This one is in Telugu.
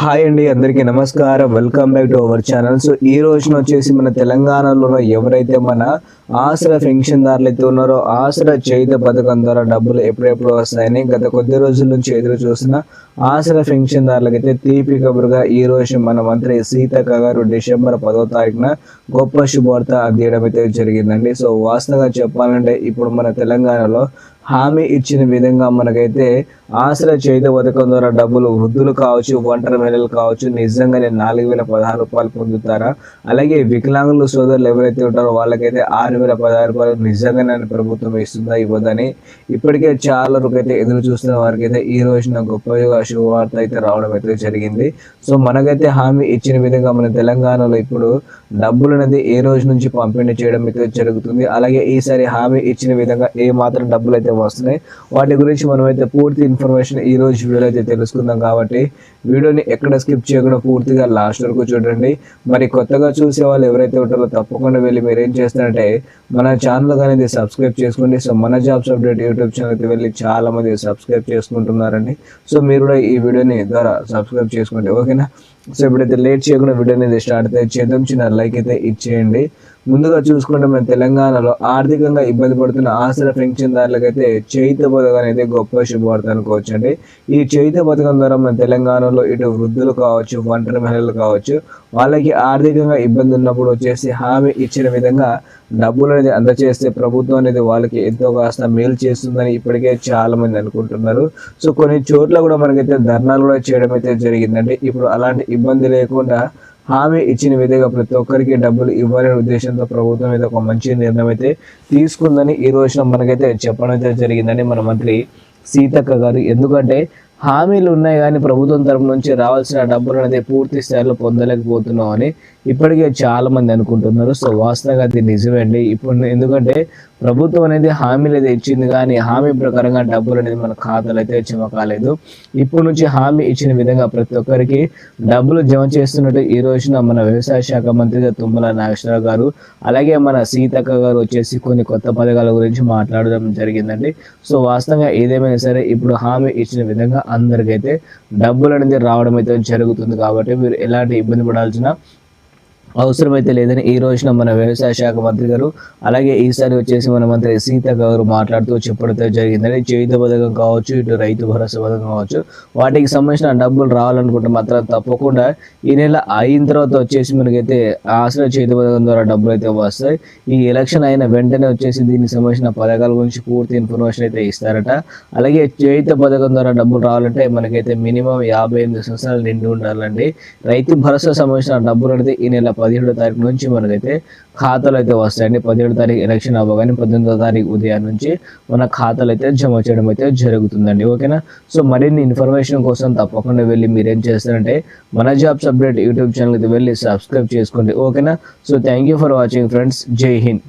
హాయ్ అండి అందరికీ నమస్కారం. Welcome back to our channel so ఈ రోజున వచ్చేసి మన తెలంగాణలో ఎవరైతే మన ఆసరా పెన్షన్దారులు అయితే ఉన్నారో ఆసరా చేయుత పథకం ద్వారా డబ్బులు ఎప్పుడెప్పుడు వస్తాయని గత కొద్ది రోజుల నుంచి ఎదురు చూసిన ఆసరా పెన్షన్దారులకైతే తీపి కబురుగా ఈ రోజు మన మంత్రి సీతక్క గారు డిసెంబర్ పదో తారీఖున గొప్ప శుభవార్త అందియడం అయితే జరిగిందండి. సో వాస్తవంగా చెప్పాలంటే ఇప్పుడు మన తెలంగాణలో హామీ ఇచ్చిన విధంగా మనకైతే ఆశ్ర చేత పథకం ద్వారా డబ్బులు వృద్ధులు కావచ్చు ఒంటరి మహిళలు కావచ్చు నిజంగానే నాలుగు వేల పదహారు రూపాయలు పొందుతారా? అలాగే వికలాంగులు సోదరులు ఎవరైతే ఉంటారో వాళ్ళకైతే ఆరు వేల పదహారు రూపాయలు నిజంగానే ప్రభుత్వం ఇస్తుందా ఇవ్వదని ఇప్పటికే చాలా వరకు అయితే ఎదురు చూస్తున్న వారికి అయితే ఈ రోజున గొప్ప శుభవార్త అయితే రావడం అయితే జరిగింది. సో మనకైతే హామీ ఇచ్చిన విధంగా మన తెలంగాణలో ఇప్పుడు డబ్బులు అనేది ఏ రోజు నుంచి పంపిణీ చేయడం అయితే జరుగుతుంది. అలాగే ఈసారి హామీ ఇచ్చిన విధంగా ఏ మాత్రం డబ్బులు అయితే వస్తున్నాయి. వాటి గురించి మనం అయితే పూర్తి ఇన్ఫర్మేషన్ ఈ రోజు వీడియోలో అయితే తెలుసుకుందాం కాబట్టి వీడియోని ఎక్కడ స్కిప్ చేయకుండా పూర్తిగా లాస్ట్ వరకు చూడండి. మరి కొత్తగా చూసే వాళ్ళు ఎవరైతే ఉంటారో తప్పకుండా వెళ్ళి మీరు ఏం చేస్తారంటే మన ఛానల్ అనేది సబ్స్క్రైబ్ చేసుకోండి. సో మన జాబ్స్ అప్డేట్ యూట్యూబ్ ఛానల్ అయితే వెళ్ళి చాలా మంది సబ్స్క్రైబ్ చేసుకుంటున్నారండి. సో మీరు కూడా ఈ వీడియోని ద్వారా సబ్స్క్రైబ్ చేసుకోండి. ఓకేనా? సో ఇప్పుడైతే లేట్ చేయకుండా వీడియో అనేది స్టార్ట్ అయితే చేద్దాం. చిన్న లైక్ అయితే ఇచ్చేయండి. ముందుగా చూసుకుంటే మన తెలంగాణలో ఆర్థికంగా ఇబ్బంది పడుతున్న ఆసరా పెన్షన్దారులకైతే చైత పథకం అనేది గొప్ప శుభవార్త అనుకోవచ్చు అండి ఈ చైత పథకం ద్వారా మన తెలంగాణలో ఇటు వృద్ధులు కావచ్చు ఒంటరి మహిళలు కావచ్చు వాళ్ళకి ఆర్థికంగా ఇబ్బంది ఉన్నప్పుడు వచ్చేసి హామీ ఇచ్చిన విధంగా డబ్బులు అనేది అందచేస్తే ప్రభుత్వం అనేది వాళ్ళకి ఎంతో కాస్త మేలు చేస్తుందని ఇప్పటికే చాలా మంది అనుకుంటున్నారు. సో కొన్ని చోట్ల కూడా మనకైతే ధర్నాలు కూడా చేయడం అయితే జరిగిందండి. ఇప్పుడు అలాంటి ఇబ్బంది లేకుండా హామీ ఇచ్చిన విధంగా ప్రతి ఒక్కరికి డబ్బులు ఇవ్వాలనే ఉద్దేశంతో ప్రభుత్వం మీద ఒక మంచి నిర్ణయం అయితే తీసుకుందని ఈ రోజున మనకైతే చెప్పడం అయితే జరిగిందని మన మంత్రి సీతక్క గారు. ఎందుకంటే హామీలు ఉన్నాయి కానీ ప్రభుత్వం తరపు నుంచి రావాల్సిన డబ్బులు అనేది పూర్తి స్థాయిలో పొందలేకపోతున్నాం అని ఇప్పటికే చాలా మంది అనుకుంటున్నారు. సో వాస్తవంగా అది నిజమే అండి. ఇప్పుడు ఎందుకంటే ప్రభుత్వం అనేది హామీలు అయితే ఇచ్చింది కానీ హామీ ప్రకారంగా డబ్బులు అనేది మన ఖాతాలు అయితే జమ కాలేదు. ఇప్పుడు నుంచి హామీ ఇచ్చిన విధంగా ప్రతి ఒక్కరికి డబ్బులు జమ చేస్తున్నట్టు ఈ రోజున మన వ్యవసాయ శాఖ మంత్రి తుమ్మల నాగేశ్వరరావు గారు అలాగే మన సీతక్క గారు వచ్చేసి కొన్ని కొత్త పథకాల గురించి మాట్లాడడం జరిగిందండి. సో వాస్తవంగా ఏదేమైనా సరే ఇప్పుడు హామీ ఇచ్చిన విధంగా అందరికైతే డబ్బులు అనేది రావడం అయితే జరుగుతుంది కాబట్టి మీరు ఎలాంటి ఇబ్బంది పడాల్సిన అవసరమైతే లేదని ఈ రోజున మన వ్యవసాయ శాఖ మంత్రి గారు అలాగే ఈసారి వచ్చేసి మన మంత్రి సీత గారు మాట్లాడుతూ చెప్పడంతో జరిగిందని చేయుత పథకం కావచ్చు ఇటు రైతు భరోసా పథకం కావచ్చు వాటికి సంబంధించిన డబ్బులు రావాలనుకుంటే మాత్రం తప్పకుండా ఈ నెల అయిన తర్వాత వచ్చేసి మనకైతే ఆశ్రయ చేయుత పథకం ద్వారా డబ్బులు అయితే వస్తాయి. ఈ ఎలక్షన్ అయిన వెంటనే వచ్చేసి దీనికి సంబంధించిన పథకాల గురించి పూర్తి ఇన్ఫర్మేషన్ అయితే ఇస్తారట. అలాగే చేయుత పథకం ద్వారా డబ్బులు రావాలంటే మనకైతే మినిమం యాభై ఎనిమిది సంవత్సరాలు నిండి ఉండాలండి. రైతు భరోసా సంబంధించిన డబ్బులు అనేది ఈ నెల పదిహేడో తారీఖు నుంచి మనకైతే ఖాతాలు అయితే వస్తాయండి. పదిహేడో తారీఖు ఎలక్షన్ అవ్వగానే పద్దెనిమిదో తారీఖు ఉదయం నుంచి మన ఖాతాలు అయితే జమ చేయడం అయితే జరుగుతుందండి. ఓకేనా? సో మరిన్ని ఇన్ఫర్మేషన్ కోసం తప్పకుండా వెళ్ళి మీరు ఏం చేస్తారంటే మన జాబ్స్ అప్డేట్ యూట్యూబ్ ఛానల్ అయితే వెళ్ళి సబ్స్క్రైబ్ చేసుకోండి. ఓకేనా? So thank you for watching friends Jai Hind